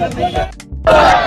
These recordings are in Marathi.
Obrigado.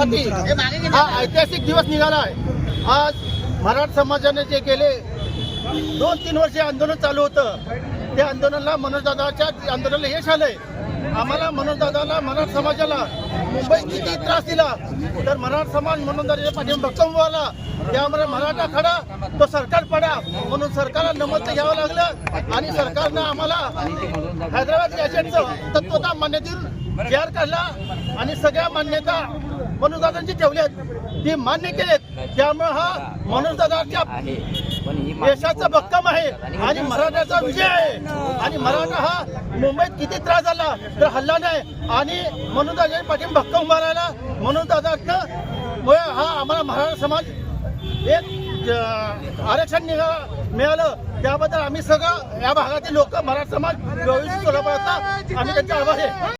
हा ऐतिहासिक दिवस निघाला आहे आज मराठा समाजाने जे गेले दोन तीन वर्ष आंदोलन चालू होतं. त्या आंदोलनाला मनोजदादाच्या आंदोलनाला यश आलंय. आम्हाला मनोजदादाला मराठा समाजाला मुंबईत किती त्रास दिला? तर मराठा समाज मनोजदादाच्या पाठीमागे भक्कम व्हायला त्यामुळे मराठा खडा तो सरकार पडा म्हणून सरकारला नमत घ्यावं लागलं आणि सरकारनं आम्हाला हैदराबाद गॅजेटचं तत्वता मान्यतेतून तयार काढला आणि सगळ्या मान्यता मनोजदादांची ठेवल्यात. ती मान्य केलेत. त्यामुळे हा मनोजदादाच्या देशाचा भक्कम आहे. आणि मराठाचा विजय. आहे आणि मराठा हा मुंबईत किती त्रास झाला तर हल्ला नाही. आणि म्हणून दादा पाठीम भक्कम मारायला म्हणून दादातनं मुळे हा आम्हाला मराठा समाज एक आरक्षण निघा मिळालं. त्याबद्दल आम्ही सगळं या भागातील लोक मराठा समाज व्यवस्थित आम्ही त्यांचे आभार आहे.